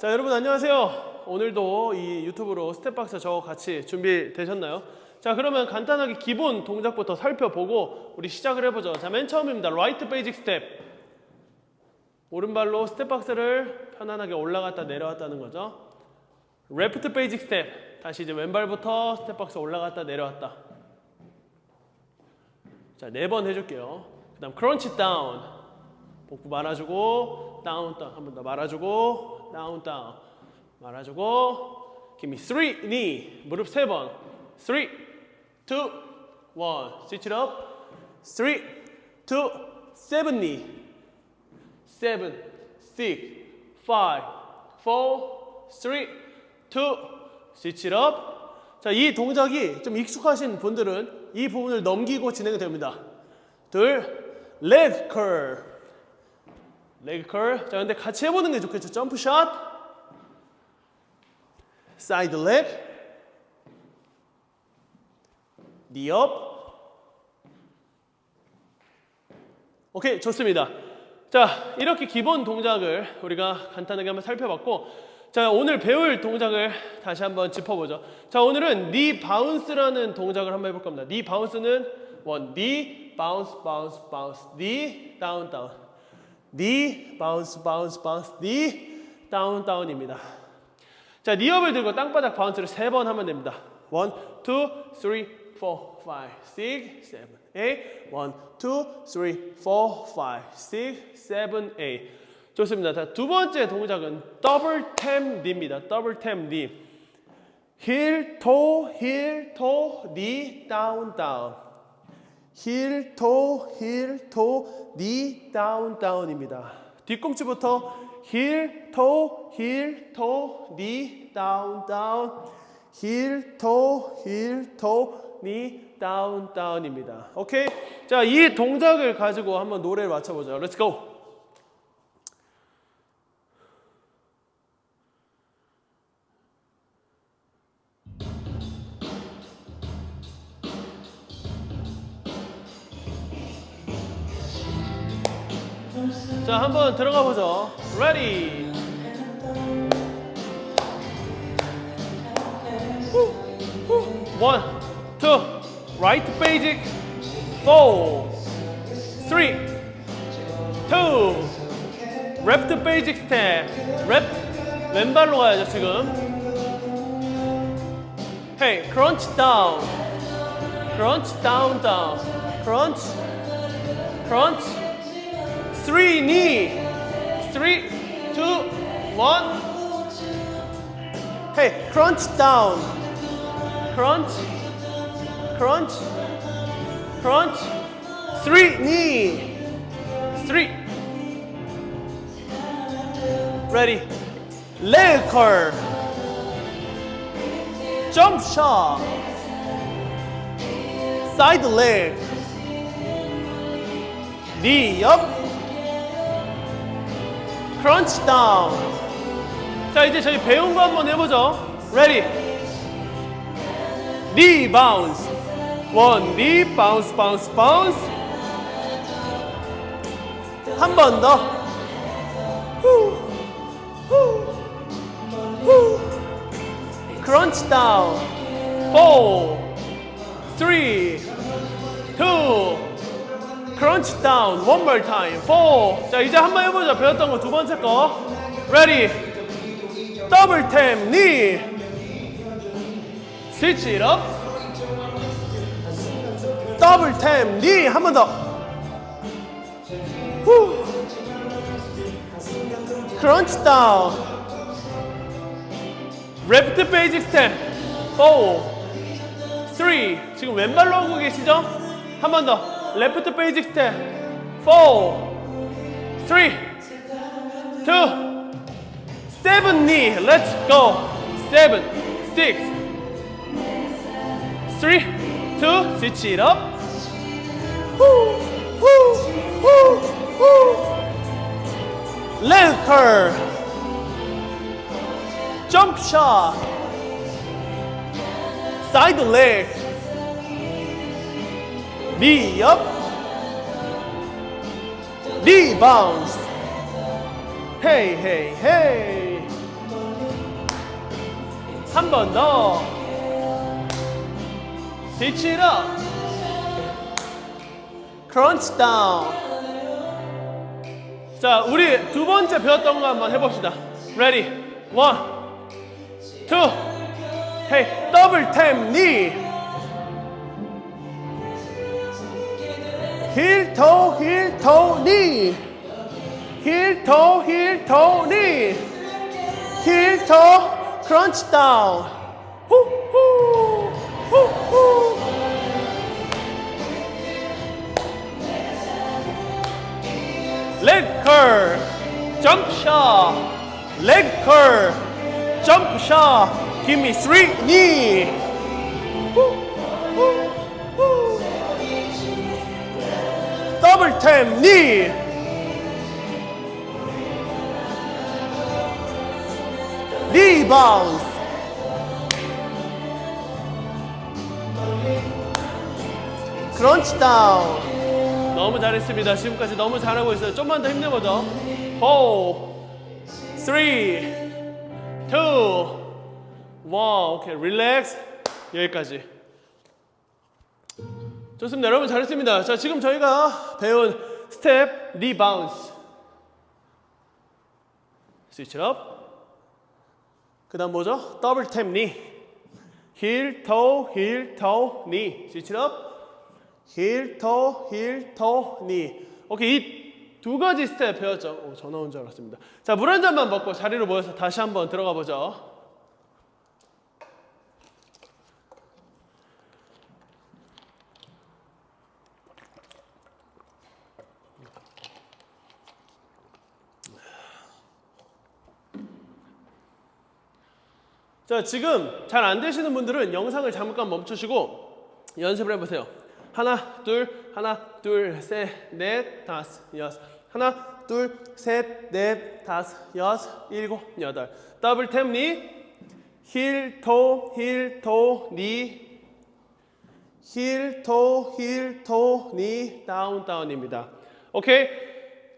자, 여러분 안녕하세요. 오늘도 이 유튜브로 스텝박스 저와 같이 준비되셨나요? 자, 그러면 간단하게 기본 동작부터 살펴보고 우리 시작을 해보죠. 자, 맨 처음입니다. 라이트 베이직 스텝. 오른발로 스텝박스를 편안하게 올라갔다 내려왔다는 거죠. 레프트 베이직 스텝. 다시 이제 왼발부터 스텝박스 올라갔다 내려왔다. 자, 네 번 해줄게요. 그 다음 크런치 다운. 복부 말아주고 다운 다운 한 번 더 말아주고 다운 다운 말아주고 give me three knee 무릎 세번 three two one switch it up three two seven knee seven six five four three two switch it up 자이 동작이 좀 익숙하신 분들은 이 부분을 넘기고 진행이 됩니다 둘 leg curl 레그 컬. 자, 근데 같이 해보는 게 좋겠죠. 점프 샷. 사이드 렉. 니업. 오케이, 좋습니다. 자, 이렇게 기본 동작을 우리가 간단하게 한번 살펴봤고, 자, 오늘 배울 동작을 다시 한번 짚어보죠. 자, 오늘은 니 바운스라는 동작을 한번 해볼 겁니다. 니 바운스는 원, 니 바운스, 바운스, 바운스, 니 다운, 다운. 니 바운스 바운스 바운스 니 다운 다운입니다. 자, 니업을 들고 땅바닥 바운스를 세 번 하면 됩니다. 1 2 3 4 5 6 7 8 1 2 3 4 5 6 7 8 좋습니다. 자, 두 번째 동작은 더블 템 니입니다. 더블 템 니. 힐, 토, 힐, 토, 니, 다운, 다운. 힐, 토, 힐, 토, 니, 다운, 다운입니다. 뒤꿈치부터 힐, 토, 힐, 토, 니, 다운, 다운. 힐, 토, 힐, 토, 니, 다운, 다운입니다. 오케이? 자, 이 동작을 가지고 한번 노래를. Let's go. 자, 한번 들어가 보죠. Ready. 후, 후. One, two, right basic, four, three, two, left basic step, left 왼발로 가야죠 지금. Hey, crunch down, crunch down, down, crunch, crunch. Three knee, three, two, one. Hey, crunch down, crunch, crunch, crunch. Three knee, three. Ready. Leg curl. Jump shot. Side leg. Knee up. 크런치 다운. 자, 이제 저희 배운 거 한번 해보죠. Ready? 니 바운스. 원, 니 바운스, 바운스, 바운스. 한 번 더. 후, 후, 후. 크런치 다운. 4, 3, 2, 크런치 다운 more time. Four. 자 이제 한 번 해보자 배웠던 거 두 번째 거. Ready? 더블 템 니. 스위치 up. 더블 템 니. 한번 더. 후. 크런치 다운 레프트 베이직 스텝 4 3 지금 왼발로 하고 계시죠? 한 번 더 레프트 베이직 스텝 4 3 2 7 knee let's go 7 6 3 2 switch it up 후, 후, 후, 후. leg curl jump shot side leg Knee up, knee bounce. Hey, hey, hey. 한 번 더. Stitch it up. Crunch down. 자, 우리 두 번째 배웠던 거 한번 해봅시다. Ready? One, two. Hey, double tap knee. 힐, toe, 힐, toe, knee. 힐, toe, 힐, toe, knee. 힐, toe crunch down. 후, 후, 후, 후. leg curl, jump shot, leg curl, jump shot. Give me three knee. Knee bounce. crunch down. 너무 잘했습니다. 지금까지 너무 잘하고 있어요. 좀만 더 힘내보죠. 4, 3, 2, 1. 오케이. 릴렉스. 여기까지. 좋습니다. 여러분 잘했습니다. 자, 지금 저희가 배운 스텝, 니 바운스. 스위치 업. 그 다음 뭐죠? 더블 탭 니. 힐, 토, 힐, 토, 니. 스위치 업. 힐, 토, 힐, 토, 니. 오케이, 이 두 가지 스텝 배웠죠. 오, 전화 온 줄 알았습니다. 자, 물 한 잔만 먹고 자리로 모여서 다시 한번 들어가 보죠. 자, 지금 잘 안 되시는 분들은 영상을 잠깐 멈추시고 연습을 해보세요. 하나, 둘, 하나, 둘, 셋, 넷, 다섯, 여섯. 하나, 둘, 셋, 넷, 다섯, 여섯, 일곱, 여덟. 더블 탭 니. 힐, 토, 힐, 토, 니. 힐, 토, 힐, 토, 니. 다운, 다운입니다. 오케이?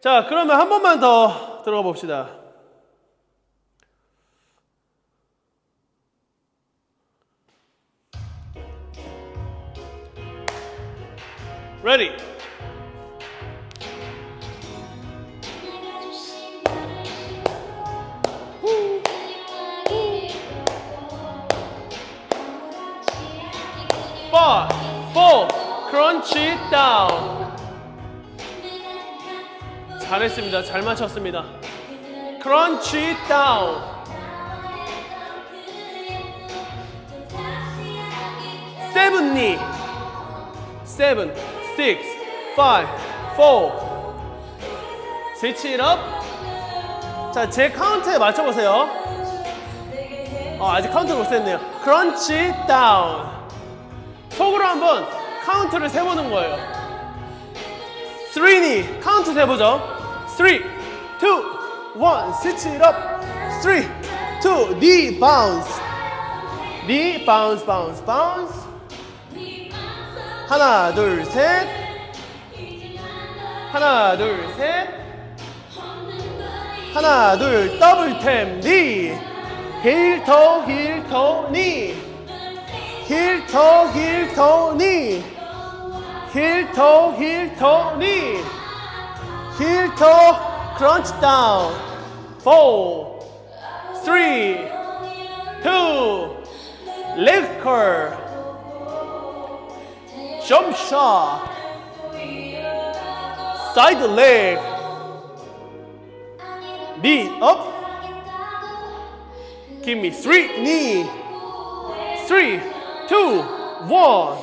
자, 그러면 한 번만 더 들어가 봅시다. Ready? It down. 잘했습니다. 잘 맞췄습니다. It down. Seven knee. Seven, six, five, four. Switch it up. 자, 제 카운트에 맞춰보세요. 어, 아직 카운트 못 셌네요. Crunch down. 속으로 한번 카운트를 세보는 거예요. 3니 카운트 세보죠. 3, 2, 1, switch it up. 3, 2, knee bounce. knee bounce, bounce, bounce. 하나, 둘, 셋. 하나, 둘, 셋. 하나, 둘, 더블 템, 니. 힐, 토, 힐, 토, 니. 힐, 토, 힐, 토, 니. 힐, 토, 힐, 토, 니. 힐, 토, 크런치 다운. 4, 3, 2, leg. Jump shot, side leg, knee up. Give me three knee, three, two, one.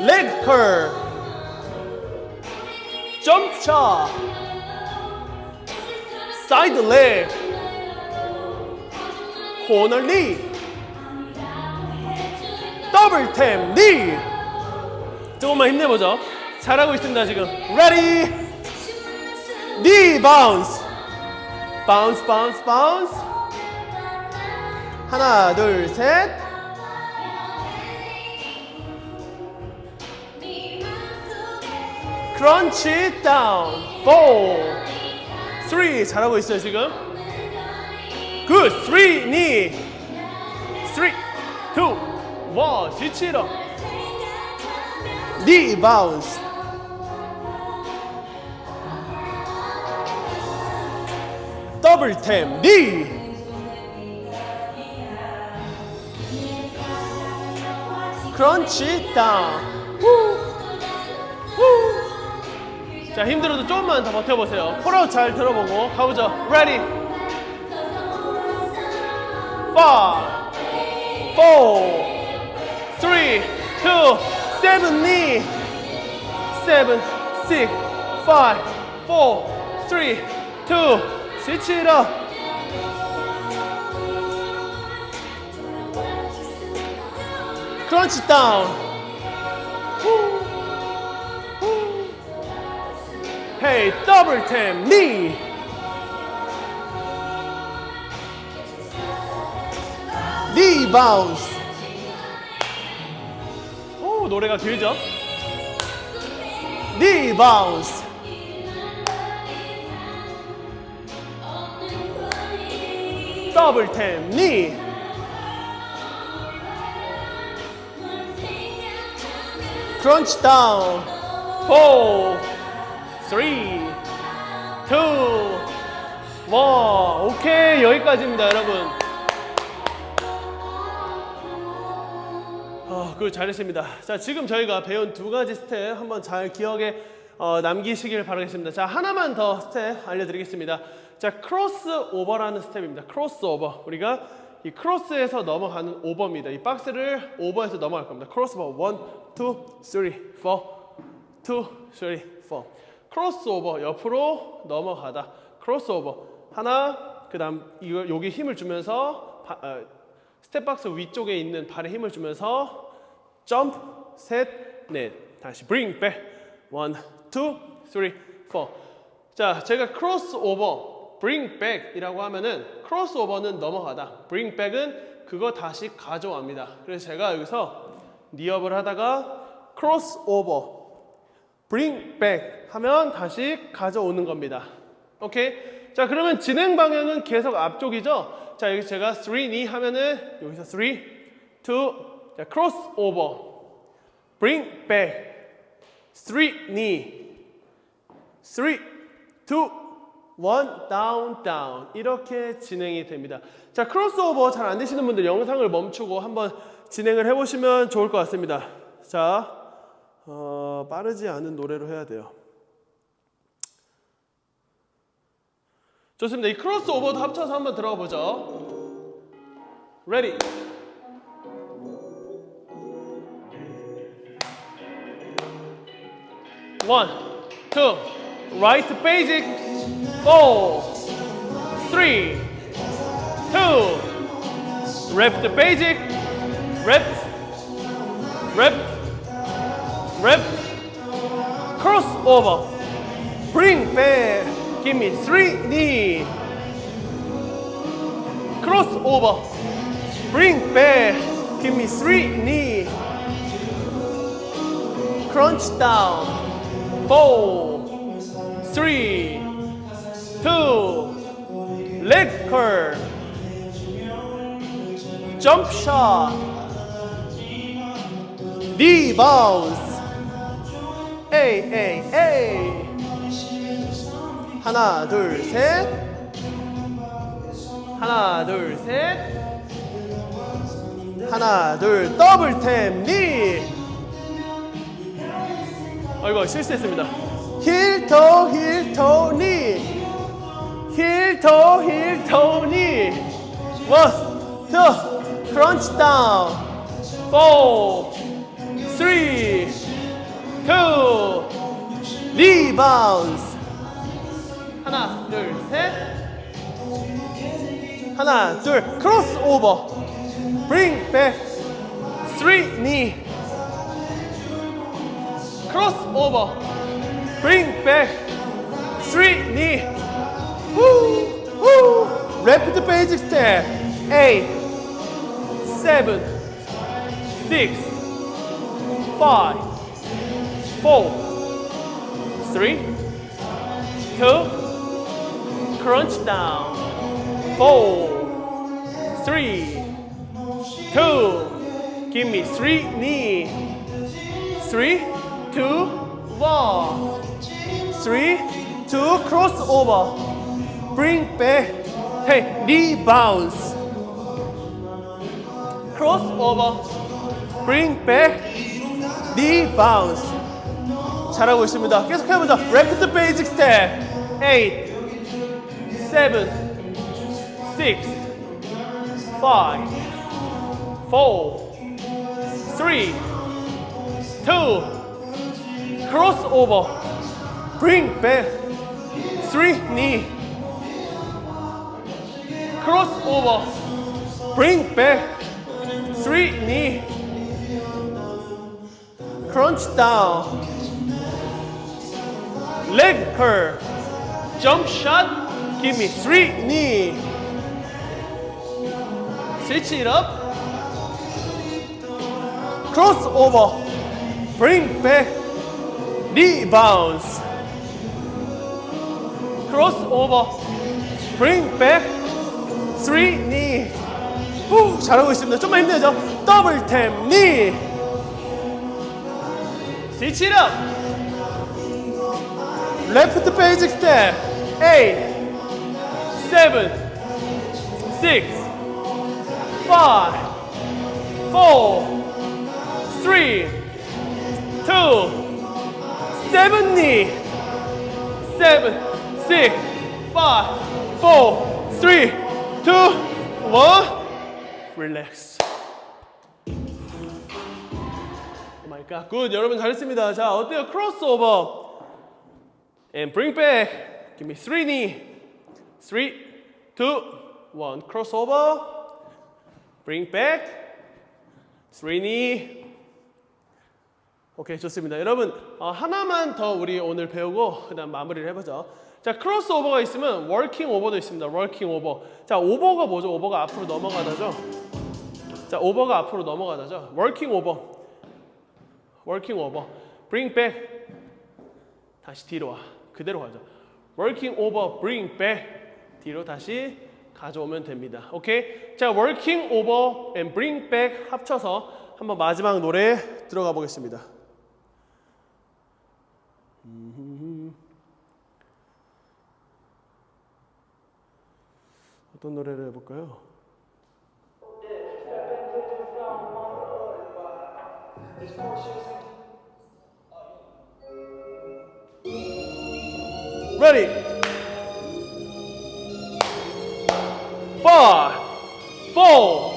Leg curl, jump shot, side leg, corner knee. 더블 템 니. 조금만 힘내보죠. 잘하고 있습니다 지금. Ready. 니 바운스. 바운스 바운스 바운스. 하나 둘 셋. 크런치 다운. 4 3 잘하고 있어요 지금. 굿. 3 니. 3 2 멋지치러 디바우스 더블템 디 크런치 다운 후. 후. 자 힘들어도 조금만 더 버텨보세요. 코로 잘 들어보고 가보죠. Ready? 5 4 three, two, seven knee, seven, six, five, four, three, two. Switch it up. 크런치 다운. 후. 후. 헤이 더 노래가 길죠? 니 바운스. 더블 템 니. 크런치 다운. 4 3 2 1 오케이 여기까지입니다 여러분 그 잘했습니다. 자 지금 저희가 배운 두 가지 스텝 한번 잘 기억에 어, 남기시길 바라겠습니다. 자 하나만 더 스텝 알려드리겠습니다. 자 크로스 오버라는 스텝입니다. 크로스 오버. 우리가 이 크로스에서 넘어가는 오버입니다. 이 박스를 오버해서 넘어갈 겁니다. 크로스 오버. 1 2 3 4 2, 3, 4. 크로스 오버. 옆으로 넘어가다. 크로스 오버. 하나, 그 다음 이거 여기 힘을 주면서 바, 어, 스텝박스 위쪽에 있는 발에 힘을 주면서 점프 셋, 넷. 다시 bring back. one, two, three, four. 자, 제가 크로스오버, bring back이라고 하면은 크로스오버는 넘어가다. bring back은 그거 다시 가져옵니다. 그래서 제가 여기서 니업을 하다가 크로스오버 bring back 하면 다시 가져오는 겁니다. 오케이? 자, 그러면 진행 방향은 계속 앞쪽이죠? 자, 여기 제가 3 knee 하면은 여기서 3, 2, 자, cross over, bring back, 3 knee, 3, 2, 1, down, down. 이렇게 진행이 됩니다. 자, 크로스오버 잘 안 되시는 분들 영상을 멈추고 한번 진행을 해보시면 좋을 것 같습니다. 자, 어, 빠르지 않은 노래로 해야 돼요. 좋습니다. 이 크로스오버도 합쳐서 한번 들어가 보죠. Ready. One, two, right basic, four, three, two, left basic, left, left, Rep, crossover, bring back, give me three knee, crossover, bring back, give me three knee, crunch down, four, three, two, leg curl, jump shot, knee bounce. 에이 에이 에이 하나 둘 셋 하나 둘 셋 하나 둘 더블 탭 니 아이고 실수했습니다 힐토 힐토 니 힐토 힐토 니 원, 투, 크런치 다운 포, 쓰리 two, rebounds. 하나, 둘, 셋. 하나, 둘, cross over. Bring back. Three knee. Cross over. Bring back. Three knee. Woo, woo. Rapid basic step. Eight, seven, six, five, four, three, two, crunch down, four, three, two. Give me three knee. Three, two, one. Three, two, crossover. Bring back. Hey, knee bounce. Crossover. Bring back. knee bounce. 잘하고 있습니다. 계속 해보자. Left basic step. Eight, seven, six, five, four, three, two, crossover. Bring back. Three knee. Crossover. Bring back. Three knee. Crunch down. Leg curl. Jump shot. Give me three knee. Switch it up. Crossover. Bring back. Knee bounce. Crossover. Bring back. Three knee. 후, 잘하고 있습니다. 좀만 힘내죠. 더블 탭 knee. Switch it up. Left basic step. Eight, seven, six, five, four, three, two, seven knee, seven, six, five, four, three, two, one. Relax. 오 마이 갓. 굿. 여러분 잘했습니다. 자, 어때요? 크로스오버. And bring back. Give me three knee. Three, two, one. Crossover. Bring back. Three knee. 오케이 좋습니다. 여러분 어, 하나만 더 우리 오늘 배우고 그다음 마무리를 해보죠. 자 크로스 오버가 있으면 워킹 오버도 있습니다. 워킹 오버. 자 오버가 뭐죠? 오버가 앞으로 넘어가다죠. 자 오버가 앞으로 넘어가다죠. 워킹 오버. 워킹 오버. Bring back. 다시 뒤로 와. 그대로 가죠. Working over, bring back. 뒤로 다시 가져오면 됩니다. 오케이? 자, working over and bring back 합쳐서 한번 마지막 노래 들어가 보겠습니다. 어떤 노래를 해볼까요? Four,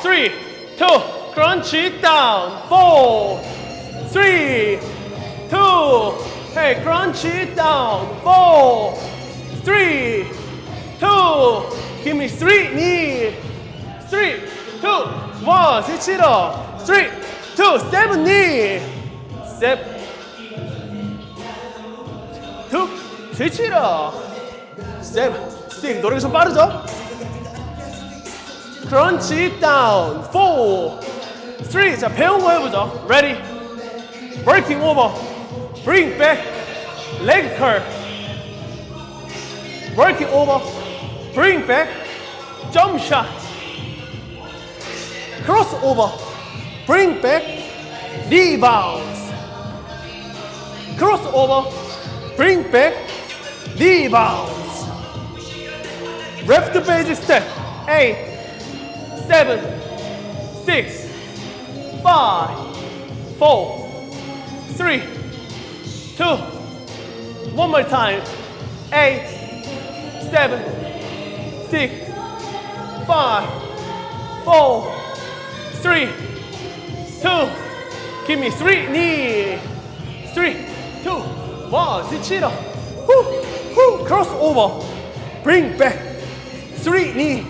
three, two, crunch it down. Four, three, two, hey, crunch it down. Four, three, two, give me three knee. Three, two, one, up. Three, two, seven knee. Seven. two, up. seven, six. 노래가 좀 빠르죠? crunch down. four, three. 자, 배운 거 해보죠. ready. working over. bring back. leg curl. working over. Bring back. jump shot. cross over. bring back. knee bounce. cross over. Bring back knee bounce. Left basic step. Eight, seven, six, five, four, three, two. One more time. Eight, seven, six, five, four, three, two. Give me three knee. Three, two, one. Switch it up. Whoo, whoo. Cross over. Bring back. Three knee.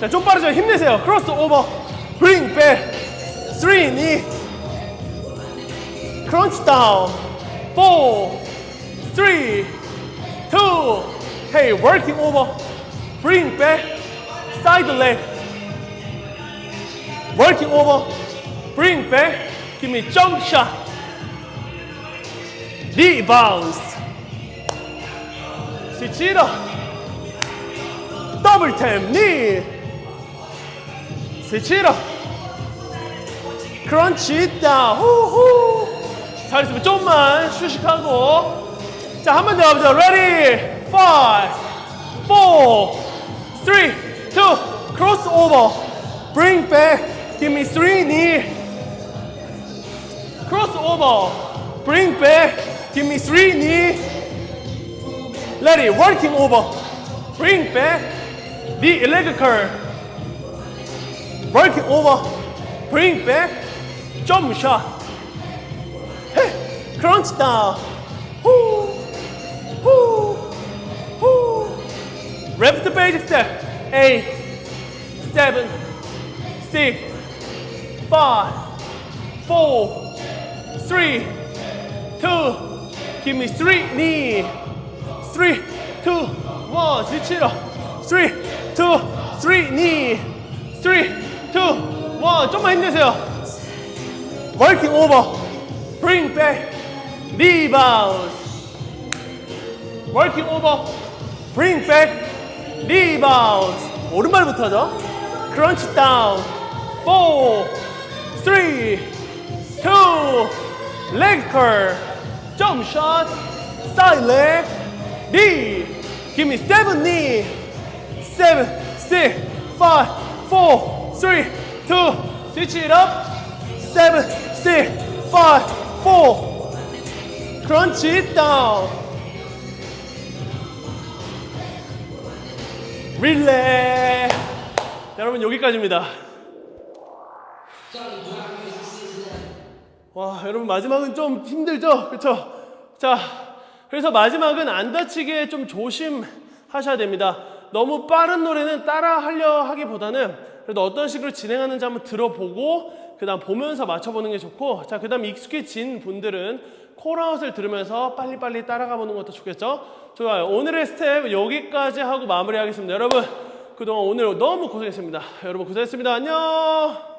자, 좀 빠르죠? 힘내세요. Cross over. Bring back. Three knee. Crunch down. Four, three, two. Hey, working over. Bring back. Side leg. Working over. Bring back. Give me jump shot. knee bounce. Switch it up. Double tap knee. 스위치 업 크런치 다운 후후 잘했으면 좀만 휴식하고 자 한 번 더 가보자 레디 5 4 3 2 cross over. Bring back. Give me 3 knee. Cross over. Bring back. Give me 3 knee. Ready working over. Bring back. The leg curl working over. Bring back. Jump shot. Hey, crunch down. Whoo, whoo, whoo. Repeat the basic step Eight, seven, six, five, four, three, two. Give me three knee. Three, two, one. switch it up. Three, two, three knee. Three, two, one. 좀만 힘내세요. Working over. Bring back. Rebound. Working over. Bring back. Rebound. 오른발부터 하죠. Down. Four, three, two, leg curl. Jump shot. Side leg. Knee. Give me seven knee. Seven, six, five, four, three, two. Switch it up. Seven, six, five, four. Crunch it down. 릴레. 여러분 여기까지입니다. 와, 여러분 마지막은 좀 힘들죠? 그렇죠? 자, 그래서 마지막은 안 다치게 좀 조심하셔야 됩니다. 너무 빠른 노래는 따라 하려 하기보다는 그래도 어떤 식으로 진행하는지 한번 들어보고 그 다음 보면서 맞춰보는 게 좋고 자 그 다음 익숙해진 분들은 콜아웃을 들으면서 빨리빨리 따라가 보는 것도 좋겠죠? 좋아요. 오늘의 스텝 여기까지 하고 마무리하겠습니다. 여러분 그동안 오늘 너무 고생했습니다. 여러분 고생했습니다. 안녕.